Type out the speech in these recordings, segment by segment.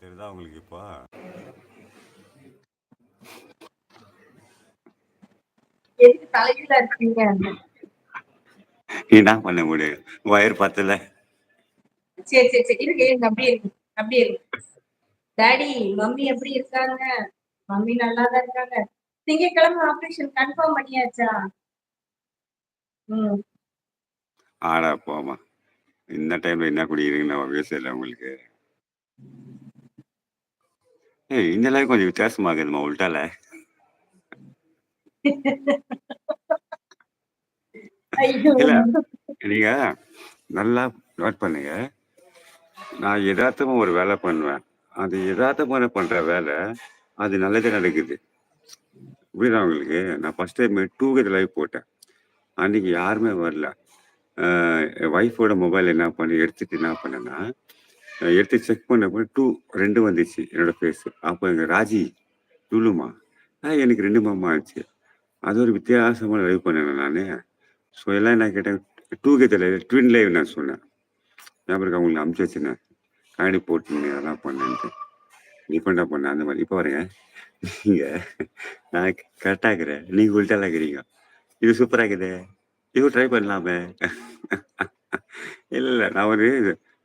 தெரியுதா உங்களுக்கு இப்போ? என்ன பண்ண முடியும்? வயர் பத்தல. சரி சரி சரி. இருக்கு இருங்க. அப்படியே இருக்கு அப்படியே இருக்கு டாடி மம்மி எப்படி இருக்காங்க? மம்மி நல்லா தான் இருக்காங்க. திங்கட்கிழமை ஆபரேஷன் கன்ஃபார்ம் பண்ணியாச்சா? ம். ஆடா போமா இந்த டைம்ல என்ன குடிக்கிறீங்கன்னு பேசல உங்களுக்கு. ஏய் இந்த லைஃப் கொஞ்சம் வித்தியாசமா இருக்குதுமா உள்டால. இல்ல நீங்க நல்லா நோட் பண்ணுங்க. நான் யதார்த்தமா ஒரு வேலை பண்ணுவேன். அது யதார்த்தமான பண்ற வேலை அது நல்லதே நடக்குது. புரியுதா உங்களுக்கு? நான் first time two K live போட்டேன். அன்னைக்கு யாருமே வரல. ஒய்ஃபோட மொபைல் என்ன பண்ணி எடுத்துட்டு என்ன பண்ணேன்னா எடுத்து செக் பண்ணப்போ டூ ரெண்டு வந்துச்சு என்னோட ஃபேஸ் அப்போ எங்கள் ராஜி டூலுமா ஆ எனக்கு ரெண்டு மாமா ஆச்சு. அது ஒரு வித்தியாசமான லைவ் பண்ணேன் நான். ஸோ எல்லாம் என்ன கேட்டேன் two K live twin live நான் சொன்னேன். ஞாபகம் இருக்கா? அமுச்சு வச்சுனேன் காணி போட்டுங்க அதெல்லாம் பண்ணேன்ட்டு. நீ பண்ணேன். அந்த மாதிரி. இப்போ வரேங்க நீங்கள் நான் கரெக்டாக இருக்கிறேன். நீங்கள் உள்டால இருக்கிறீங்க. இது சூப்பராக இருக்குது. இது ட்ரை பண்ணலாமே. இல்லை இல்லை. நான் ஒரு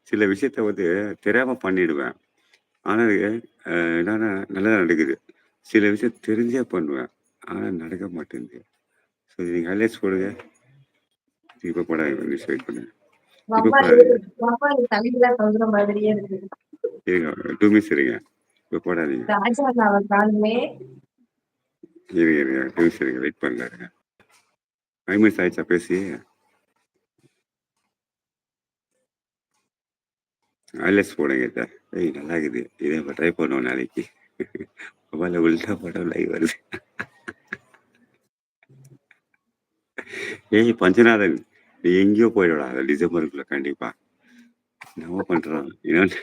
சில விஷயத்த வந்து தெரியாம பண்ணிடுவேன். ஆனால் என்னன்னா நல்லதா நடக்குது. சில விஷயம் தெரிஞ்சே பண்ணுவேன். ஆனால் நடக்க மாட்டேங்குது. ஸோ நீங்கள் ஹைலைட்ஸ் போடுங்க. இப்போ நியூஸ் வெயிட் பண்ணுங்க. டூ மினிட்ஸ் இருங்க. இப்போ போடாதீங்க. இருங்க இருங்க. டூ மினிட்ஸ் இருங்க. வெயிட் பண்ணல இருங்க. ஃபைவ் மினிட்ஸ் ஆயிடுச்சா பேசி? ஹைலைட்ஸ் போடுங்க இதை. ஏய் நல்லா இருக்குது இதே இப்போ ட்ரை பண்ணுவோம் நாளைக்கு. மொபைலில் உள்டா படம் லைவ் வருது. ஏய் பஞ்சநாதன் நீ எங்கேயோ போயிடலாம் அது டிசம்பருக்குள்ள கண்டிப்பா. நம்ம பண்றோம் இன்னொன்னு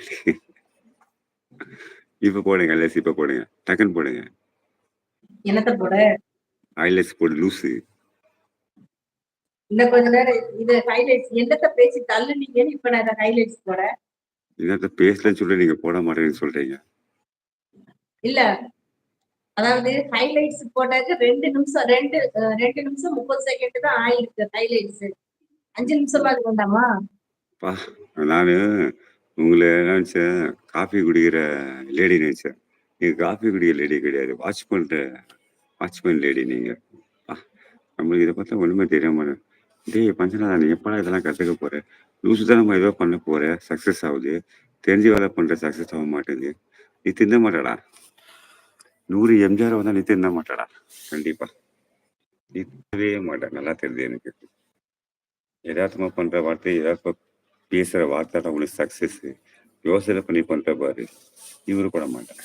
இப்ப போடுங்க ஹைலைட்ஸ் இப்ப போடுங்க. டக்குன்னு போடுங்க. என்னத்த போட? ஹைலைட்ஸ் போடு லூசு. இன்னும் கொஞ்ச நேரம் இது ஹைலைட்ஸ் என்னத்த பேசி தள்ளுனீங்கன்னு இப்ப நான் இதை ஹைலைட்ஸ் போட? என்னத்த பேசலன்னு சொல்லி நீங்க போட மாட்டேன்னு சொல்றீங்க. இல்ல. அதாவது ஹைலைட்ஸ் போட்டாக்க ரெண்டு நிமிஷம் ரெண்டு ரெண்டு நிமிஷம் முப்பது செகண்ட் தான் ஆயிருக்கு ஹைலைட்ஸ் அஞ்சு நிமிஷமா அது வேண்டாமா? பா நானு உங்களை நினைச்சேன் காஃபி குடிக்கிற லேடி நினைச்சேன். நீங்க காஃபி குடிக்கிற லேடி கிடையாது. வாட்ச் பண்ற வாட்ச்மேன் லேடி நீங்க நம்மளுக்கு இதை பார்த்தா ஒண்ணுமே தெரியாம டேய் பஞ்சநாதா நீ எப்படா இதெல்லாம் கத்துக்க போற? லூசு தான் நம்ம ஏதோ பண்ண போற சக்சஸ் ஆகுது. தெரிஞ்சு வேலை பண்ற சக்சஸ் ஆக மாட்டேங்குது. நீ தின்ன மாட்டடா. நூறு எம்ஜிஆர் வந்தா நீ தின்ன மாட்டடா. கண்டிப்பா. நீ தின்னவே மாட்ட நல்லா தெரியுது எனக்கு. யதார்த்தமா பண்ற வார்த்தை யதார்த்தமா பேசுற வார்த்தை தான் உங்களுக்கு சக்சஸ் யோசனை பண்ணி பண்ற பாரு. இவரு கூட மாட்டேன்.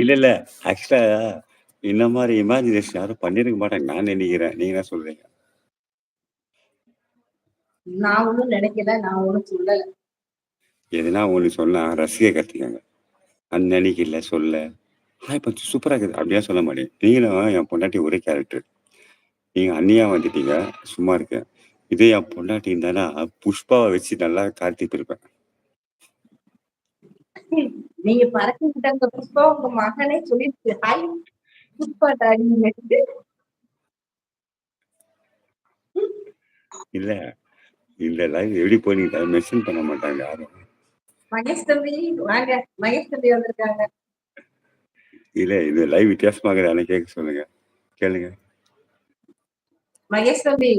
இல்ல. இல்ல ஆக்சுவலா இந்த மாதிரி இமேஜினேஷன் யாரும் பண்ணிருக்க மாட்டாங்க. நான் நினைக்கிறேன். நீங்க என்ன சொல்றீங்க? நான் ஒண்ணும் நினைக்கல. நான் ஒண்ணும் சொல்லல. எதுனா ஒண்ணு சொன்னா ரசிக கத்துக்கங்க. அன்னன்னைக்கு இல்ல சொல்ல. ஹாய் பச்சு சூப்பரா இருக்குது. அப்படியா சொல்ல மாட்டேன். நீங்களும் என் பொண்டாட்டி ஒரே கேரக்டர் நீங்க அண்ணியா வந்துட்டீங்க. சும்மா இருக்க இதே என் பொண்டாட்டி இருந்தானா புஷ்பாவை வச்சு நல்லா கார்த்தி இருப்பேன் நீங்க பறக்கிட்ட அந்த புஷ்பா உங்க மகனே சொல்லிருக்கு இல்ல இந்த லைவ் எப்படி போனீங்க மென்ஷன் பண்ண மாட்டாங்க யாரும். மகேஷ் தம்பி வாங்க மகேஷ் தம்பி வந்திருக்காங்க. இல்ல இந்த லைவ் வித்தியாசமாக அதை கேட்க சொல்லுங்க. கேளுங்க. மகேஷ் தம்பி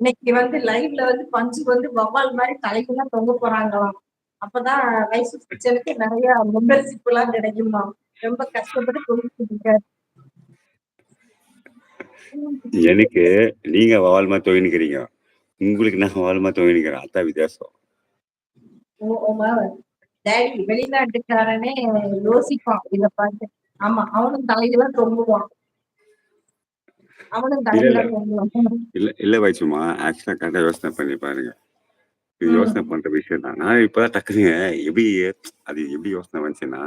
இன்னைக்கு வந்து லைவ்ல வந்து பஞ்சு வந்து வவ்வால் மாதிரி தலைக்குலாம் தொங்க போறாங்களாம். அப்பதான் வயசு கிச்சனுக்கு நிறைய மெம்பர்ஷிப் எல்லாம் கிடைக்குமா ரொம்ப கஷ்டப்பட்டு தொங்கிட்டு இருக்காரு. எனக்கு நீங்க வாழ்மா துவங்கிக்கிறீங்க. உங்களுக்கு நான் வாழ்மா துவங்கிக்கிறேன். அதான் வித்தியாசம். டேடி வெளிநாட்டுக்காரனே யோசிப்பான் இத பார்த்து. ஆமா அவனும் தலையில தொங்குவான். இல்ல இல்ல. வைச்சுமா ஆக்சுவலா கரெக்டா யோசனை பண்ணி பாருங்க. யோசனை பண்ற விஷயம் தான். நான் இப்பதான் டக்குனுங்க எப்படி அது எப்படி யோசனை வந்துச்சுன்னா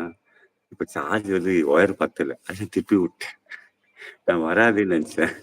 இப்ப சார்ஜ் வந்து ஒயர் பத்தல. அதை திருப்பி விட்டேன். நான் வராதுன்னு நினைச்சேன்